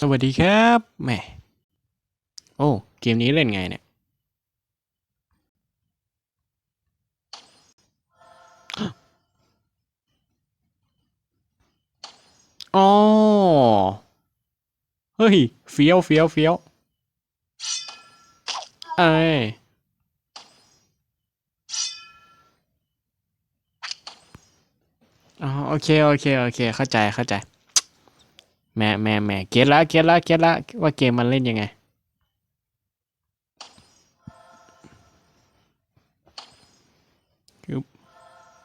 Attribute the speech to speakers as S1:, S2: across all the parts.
S1: สวัสดีครับแหมโอ้เกมนี้เล่นไงเนี่ย อ๋อ เฮ้ย เฟี้ยวเฟี้ยวเฟี้ยวเอ้ยอ๋อโอเค โอเค โอเค เข้าใจ เข้าใจ แม่แม่แม่เก็ตละเก็ตละเก็ตละว่าเกมมันเล่นยังไง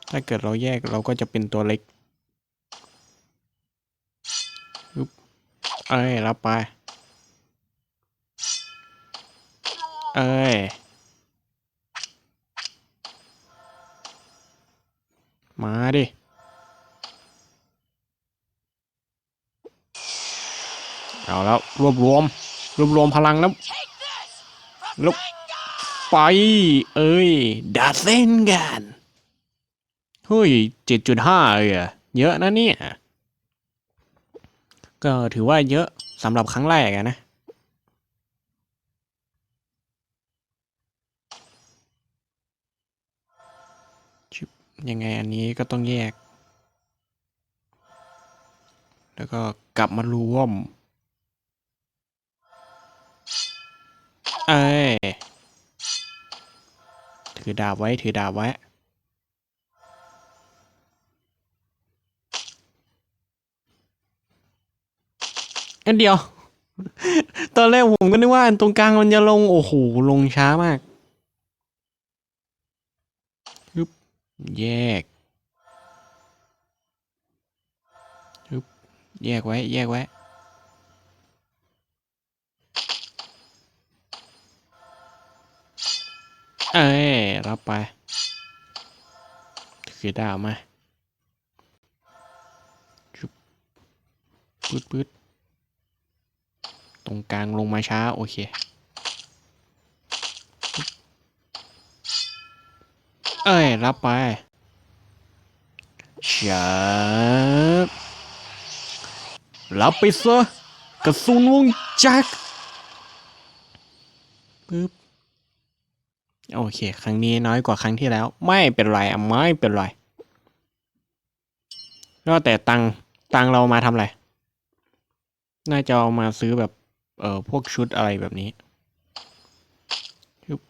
S1: ถ้าเกิดเราแยกเราก็จะเป็นตัวเล็กปึ๊บเอ้ยรับไป เอ้ย มาดิ เอาแล้วรวบรวมรวบรวมพลังแล้วแล้วไป เอ้ยดาเส้นกันเฮ้ยเจ็ดจุดห้าเลยอะเยอะนะเนี่ย ก็ถือว่าเยอะสำหรับครั้งแรกนะยังไงอันนี้ก็ต้องแยก แล้วก็กลับมารวม เอ้ยถือดาบไว้ถือดาบไว้อันเดียว ตอนแรกผมก็นึกว่าตรงกลางมันจะลง โอ้โห ลงช้ามากฮึบแยกฮึบแยกไว้ แยกไว้ เอ้ยรับไปถือดาวมาชุบปืดปืดตรงกลางลงมาช้า โอเค เอ้ย รับไปชับรับไปซะกระสุนวงจักรปึ๊บ โอเค ครั้งนี้น้อยกว่าครั้งที่แล้ว ไม่เป็นไรอะไม่เป็นไรก็แต่ตังตังเรามาทำอะไร น่าจะเอามาซื้อแบบ เอ่อ พวกชุดอะไรแบบนี้ฮึบ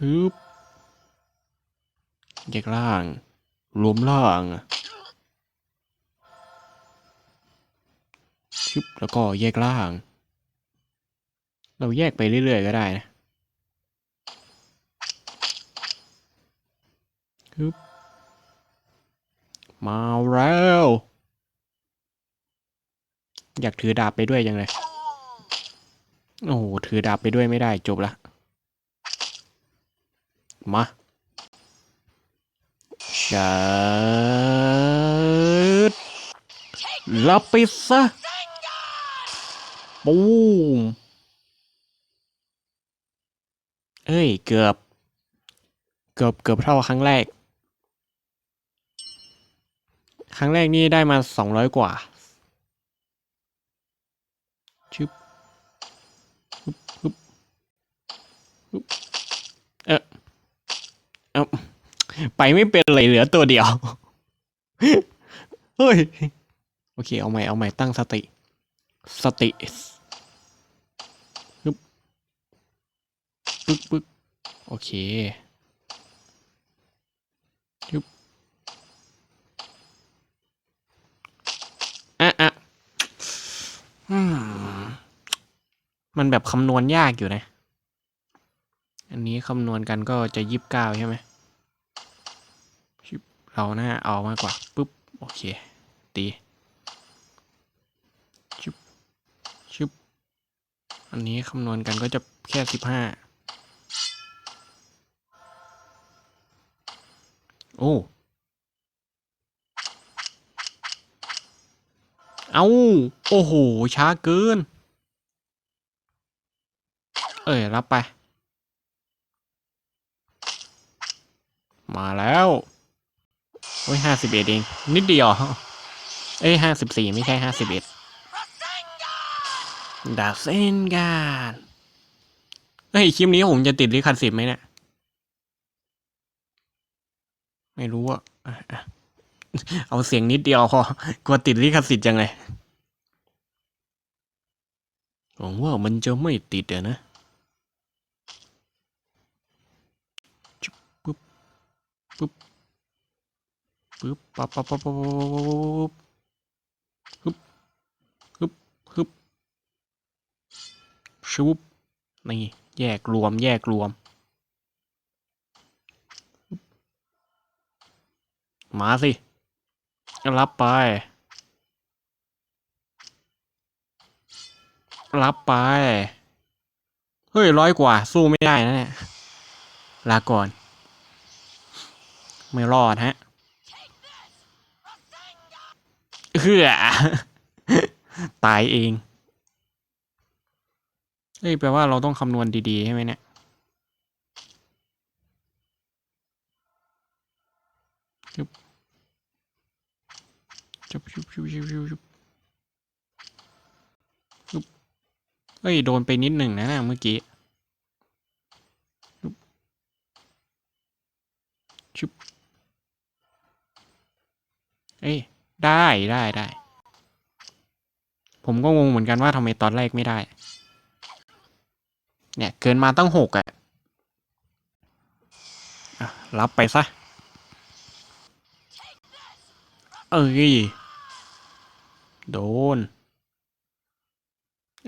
S1: ฮึบแยกล่างรวมล่างชึบแล้วก็แยกล่าง เราแยกไปเรื่อย ๆ ก็ได้นะฮึบมาแล้ว อยากถือดาบไปด้วยยังเลย โอ้โห ถือดาบไปด้วยไม่ได้จบละ มาชัดรับไปซะ ปูม เอ้ย เกือบ เกือบ เกือบเท่าครั้งแรก ครั้งแรกนี่ได้มาสองร้อยกว่าชึบฮึบฮึบฮึบเออเอาไปไม่เป็นเลยเหลือตัวเดียว เฮ้ย โอเค เอาใหม่ เอาใหม่ ตั้งสติ สติฮึบ ปึ๊กปึ๊กโอเคฮึบอะอะมันแบบคำนวณยากอยู่นะ อันนี้คำนวณกันก็จะยิบเก้าใช่ไหมเราหน้าเอามากกว่าปุ๊บโอเค ตีชิบชิบอันนี้คำนวณกันก็จะแค่สิบห้า โอ้ เอาโอ้โห ช้าเกิน เอ้ย รับไป มาแล้ว โอ้ยห้าสิบเอ็ดเอง นิดเดียว เอ้ยห้าสิบสี่ไม่ใช่ห้าสิบเอ็ดดาเซนการเฮ้ย คลิปนี้ผมจะติดลิขสิทธิ์ไหมเนี่ย ไม่รู้อะเอาเสียงนิดเดียวพอกลัวติดลิขสิทธิ์จังเลยหวังว่ามันจะไม่ติดอะนะจุ๊บปุ๊บปุ๊บปุ๊บปั๊บปั๊บปั๊บปั๊บปั๊บฮึบฮึบฮึบชุบนี่แยกรวม แยกรวม มาสิรับไป รับไป เฮ้ยร้อยกว่า สู้ไม่ได้นะเนี่ย ลาก่อน ไม่รอดฮะเฮือตายเองเฮ้ยแปลว่าเราต้องคำนวณดีๆใช่ไหมเนี่ยจุบ จุบจุบจุบจุบจุบจุบเฮ้ย โดนไปนิดหนึ่งนะนะเมื่อกี้จุบชุบเอ้ย ได้ได้ได้ ผมก็งงเหมือนกันว่าทำไมตอนแรกไม่ได้ เนี่ย เกินมาตั้งหกอะอะรับไปซะ เอ้ย โดน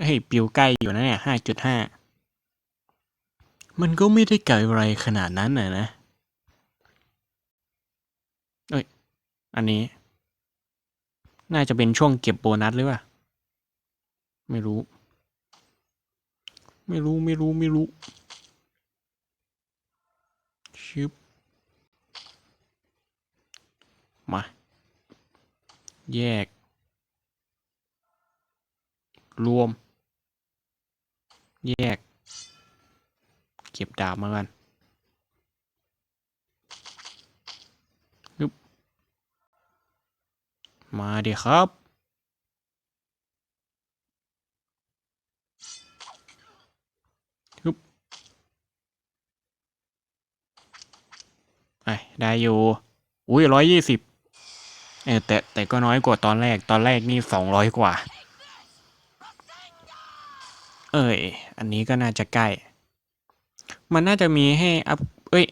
S1: เฮ้ย ปิวใกล้อยู่นะเนี่ยห้าจุดห้า มันก็ไม่ได้ไกลอะไรขนาดนั้นน่ะนะ เอ้ย อันนี้ น่าจะเป็นช่วงเก็บโบนัสหรือเปล่า ไม่รู้ ไม่รู้ ไม่รู้ ไม่รู้ชึบมา แยก รวม แยก เก็บดาบมากันฮึบมาดีครับฮึบไอได้อยู่ อุ้ยร้อยยี่สิบเออแต่แต่ก็น้อยกว่าตอนแรก ตอนแรกนี่สองร้อยกว่า เอ้ยอันนี้ก็น่าจะใกล้ มันน่าจะมีให้อัพ เอ้ย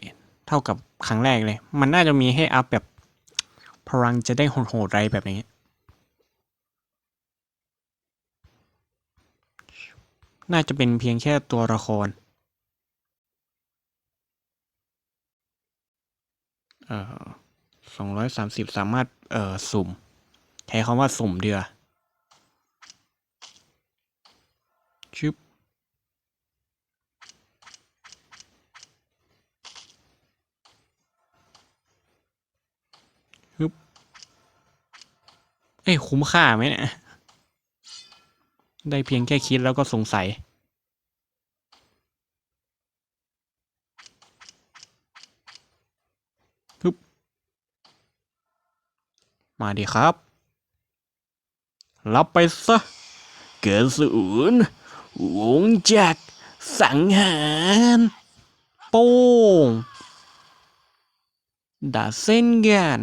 S1: เท่ากับครั้งแรกเลย มันน่าจะมีให้อัพแบบ พลังจะได้โหดๆไรแบบนี้ น่าจะเป็นเพียงแค่ตัวละคร เอ่อสองร้อยสามสิบสามารถ เอ่อ สุ่ม ใช้คำว่าสุ่มเดือชึบฮึบ เอ้ยคุ้มค่าไหมเนี่ย ได้เพียงแค่คิดแล้วก็สงสัยฮึบมาดิครับ รับไปซะ เกิดศูนย์วงจักสังหารโป้งดาเส้นกัน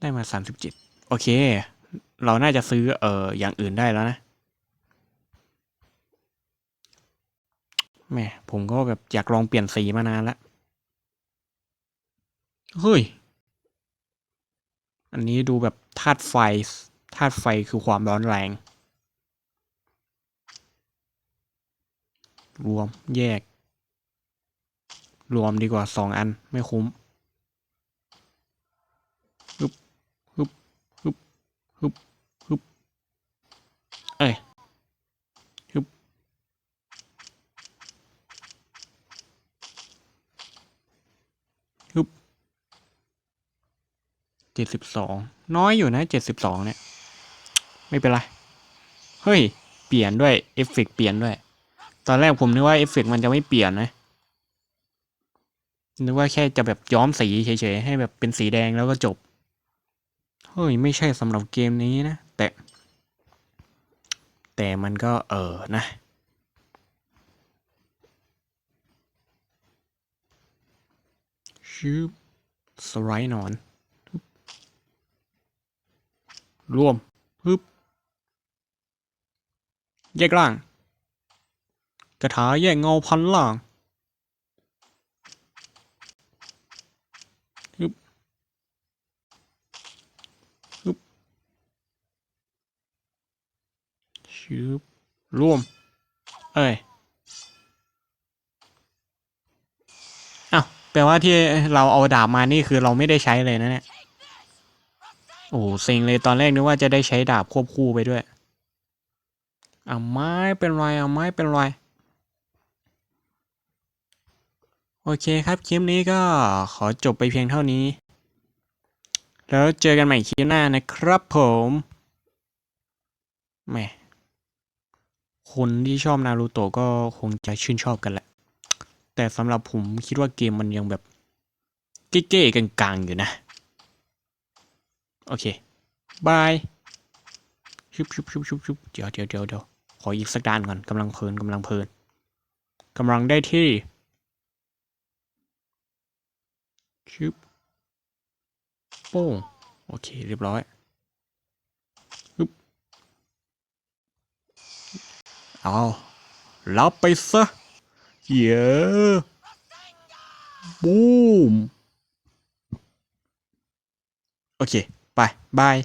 S1: ได้มาสามสิบเจ็ดโอเค เราน่าจะซื้อเอ่ออย่างอื่นได้แล้วนะแม่ผมก็แบบอยากลองเปลี่ยนสีมานานแล้วเฮ้ย อันนี้ดูแบบธาตุไฟธาตุไฟคือความร้อนแรง รวมแยก รวมดีกว่าสองอันไม่คุ้มฮึบฮึบฮึบฮึบฮึบเอ้ยฮึบฮึบเจ็ดสิบสองน้อยอยู่นะเจ็ดสิบสองเนี่ย ไม่เป็นไร เฮ้ย เปลี่ยนด้วยเอฟเฟกต์เปลี่ยนด้วย ตอนแรกผมนึกว่าเอฟเฟกต์มันจะไม่เปลี่ยนนะนึกว่าแค่จะแบบย้อมสีเฉยๆให้แบบเป็นสีแดงแล้วก็จบ เฮ้ย ไม่ใช่สำหรับเกมนี้นะ แต่ แต่มันก็เออนะชืบสไลด์นอนฮึบ รวมฮึบแยกล่างกระถาแยกเงาพันล่างฮึบฮึบชืบรวม เอ้ยอ้าวแปลว่าที่เราเอาดาบมานี่คือเราไม่ได้ใช้เลยนะเนี่ย โอ้โหเซ็งเลยตอนแรกนึกว่าจะได้ใช้ดาบควบคู่ไปด้วยอะไม่เป็นไรอะไม่เป็นไรโอเคครับ คลิปนี้ก็ขอจบไปเพียงเท่านี้ แล้วเจอกันใหม่คลิปหน้านะครับผมแหมคนที่ชอบนารูโตะก็คงจะชื่นชอบกันแหละ แต่สำหรับผมคิดว่าเกมมันยังแบบ เก้ๆกลางๆอยู่นะ โอเคบายชุบชุบชุบชุบชุบเดี๋ยวเดี๋ยวเดี๋ยวเดี๋ยวขออีกสักด้านก่อนกำลังเพลินกำลังเพลินกำลังได้ที่ชุบโป้งโอเค เรียบร้อยฮึบเอารับไปซะเยอะบูมโอเค ไปบาย